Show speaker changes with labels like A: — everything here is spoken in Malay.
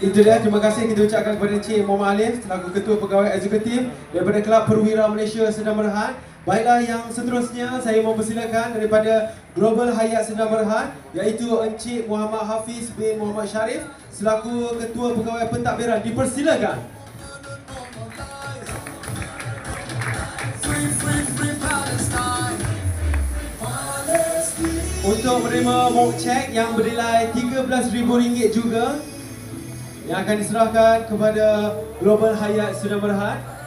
A: Itu dia, terima kasih kita ucapkan kepada Encik Muhammad Alif selaku Ketua Pegawai Eksekutif daripada Kelab Perwira Malaysia Sedang Berhad. Baiklah yang seterusnya saya mau persilakan daripada Global Hayat Sedang Berhad iaitu Encik Muhammad Hafiz bin Muhammad Sharif selaku Ketua Pegawai Pentadbiran. Dipersilakan. Untuk menerima mock check yang bernilai RM13,000 juga yang akan diserahkan kepada Global Hayat Sedang Berhad